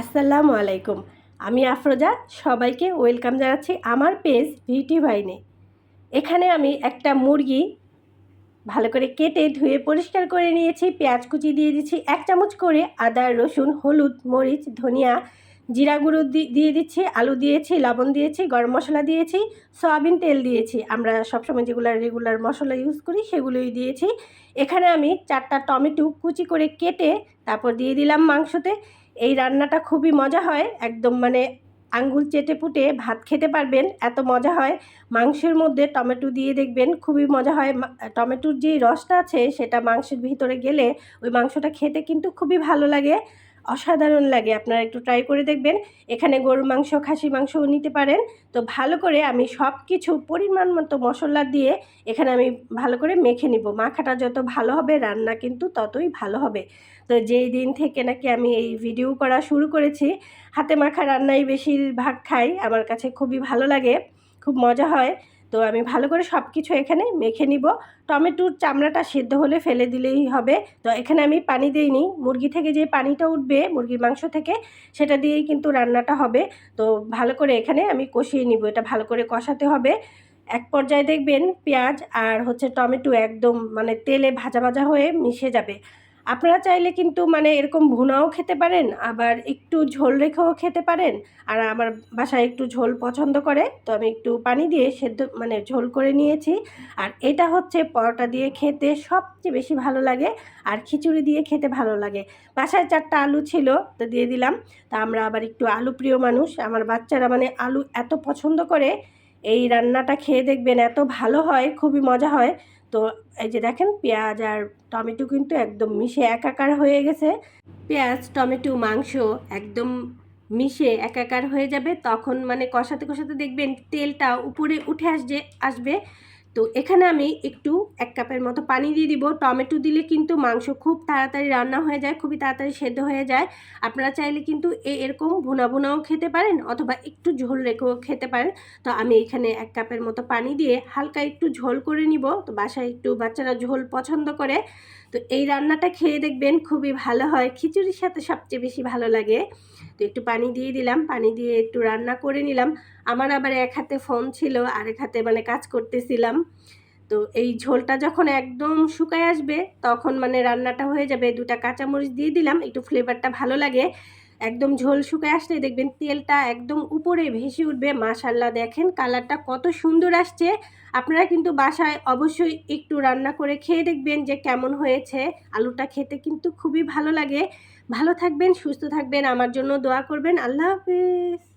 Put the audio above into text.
আসসালামু আলাইকুম। আমি আফরোজা, সবাইকে ওয়েলকাম জানাচ্ছি আমার পেজ ভিটি ভাইনে। এখানে আমি একটা মুরগি ভালো করে কেটে ধুয়ে পরিষ্কার করে নিয়েছি, পেঁয়াজ কুচি দিয়ে দিচ্ছি, এক চামচ করে আদা, রসুন, হলুদ, মরিচ, ধনিয়া, জিরা গুঁড়ো দিয়ে দিচ্ছি, আলু দিয়েছি, লবণ দিয়েছি, গরম মশলা দিয়েছি, সয়াবিন তেল দিয়েছি। আমরা সবসময় যেগুলো রেগুলার মশলা ইউজ করি সেগুলোই দিয়েছি। এখানে আমি চারটা টমেটো কুচি করে কেটে তারপর দিয়ে দিলাম মাংসতে। এই রান্নাটা খুবই মজা হয়, একদম মানে আঙ্গুল চেটে পুটে ভাত খেতে পারবেন, এত মজা হয়। মাংসের মধ্যে টমেটো দিয়ে দেখবেন, খুবই মজা হয়। টমেটোর যে রসটা আছে, সেটা মাংসের ভিতরে গেলে ওই মাংসটা খেতে কিন্তু খুবই ভালো লাগে। অসাধারণ লাগে। আপনারা একটু ট্রাই করে দেখবেন। এখানে গরুর মাংস খাসি মাংসও নিতে পারেন। তো ভালো করে আমি সব কিছু পরিমাণ মতো মশলা দিয়ে এখানে আমি ভালো করে মেখে নিব। মাখাটা যত ভালো হবে, রান্না কিন্তু ততই ভালো হবে। তো যেই দিন থেকে নাকি আমি এই ভিডিও করা শুরু করেছি, হাতে মাখা রান্নাই বেশিরভাগ খাই। আমার কাছে খুবই ভালো লাগে। খুব মজা হয়। তো আমি ভালো করে সব কিছু এখানে মেখে নিব। টমেটোর চামড়াটা সেদ্ধ হলে ফেলে দিলেই হবে। তো এখানে আমি পানি দিইনি। মুরগি থেকে যে পানিটা উঠবে, মুরগির মাংস থেকে, সেটা দিয়েই কিন্তু রান্নাটা হবে। তো ভালো করে এখানে আমি কষিয়ে নিব। এটা ভালো করে কষাতে হবে। এক পর্যায়ে দেখবেন পেঁয়াজ আর হচ্ছে টমেটো একদম মানে তেলে ভাজা ভাজা হয়ে মিশে যাবে। আপনারা চাইলে কিন্তু মানে এরকম ভুনাও খেতে পারেন, আবার একটু ঝোল রেখেও খেতে পারেন। আর আমার বাসায় একটু ঝোল পছন্দ করে, তো আমি একটু পানি দিয়ে সেদ্ধ মানে ঝোল করে নিয়েছি। আর এটা হচ্ছে পরোটা দিয়ে খেতে সবচেয়ে বেশি ভালো লাগে, আর খিচুড়ি দিয়ে খেতে ভালো লাগে। বাসায় চারটা আলু ছিল, তো দিয়ে দিলাম। তা আমরা আবার একটু আলু প্রিয় মানুষ, আমার বাচ্চারা মানে আলু এত পছন্দ করে, এই রান্নাটা খেয়ে দেখবেন এত ভালো হয়, খুবই মজা হয়। তো এই যে দেখেন পেঁয়াজ আর টমেটো কিন্তু একদম মিশে একাকার হয়ে গেছে। পেঁয়াজ, টমেটো, মাংস একদম মিশে একাকার হয়ে যাবে। তখন মানে কষাতে কষাতে দেখবেন তেলটা উপরে উঠে আসবে আসবে। তো এখানে আমি একটু এক কাপের মতো পানি দিয়ে দিব। টমেটো দিলে কিন্তু মাংস খুব তাড়াতাড়ি রান্না হয়ে যায়, খুবই তাড়াতাড়ি সেদ্ধ হয়ে যায়। আপনারা চাইলে কিন্তু এরকম ভুনা ভুনাও খেতে পারেন অথবা একটু ঝোল রেখেও খেতে পারেন। তো আমি এখানে এক কাপের মতো পানি দিয়ে হালকা একটু ঝোল করে নিব। তো বাসায় একটু বাচ্চারা ঝোল পছন্দ করে। তো এই রান্নাটা খেয়ে দেখবেন খুবই ভালো হয়, খিচুড়ির সাথে সবচেয়ে বেশি ভালো লাগে। তো একটু পানি দিয়ে দিলাম, পানি দিয়ে একটু রান্না করে নিলাম। আমার আবার এক হাতে ফোন ছিল আর এক হাতে মানে কাজ করতেছিলাম। তো এই ঝোলটা যখন একদম শুকায় আসবে, তখন মানে রান্নাটা হয়ে যাবে। দুটা কাঁচামরিচ দিয়ে দিলাম, একটু ফ্লেভারটা ভালো লাগে। একদম ঝোল শুকায় আসলে দেখবেন তেলটা একদম উপরে ভেসে উঠবে। মাশাল্লাহ দেখেন কালারটা কত সুন্দর আসছে। আপনারা কিন্তু বাসায় অবশ্যই একটু রান্না করে খেয়ে দেখবেন যে কেমন হয়েছে। আলুটা খেতে কিন্তু খুবই ভালো লাগে। ভালো থাকবেন, সুস্থ থাকবেন। আমার জন্য দোয়া করবেন। আল্লাহ হাফিজ।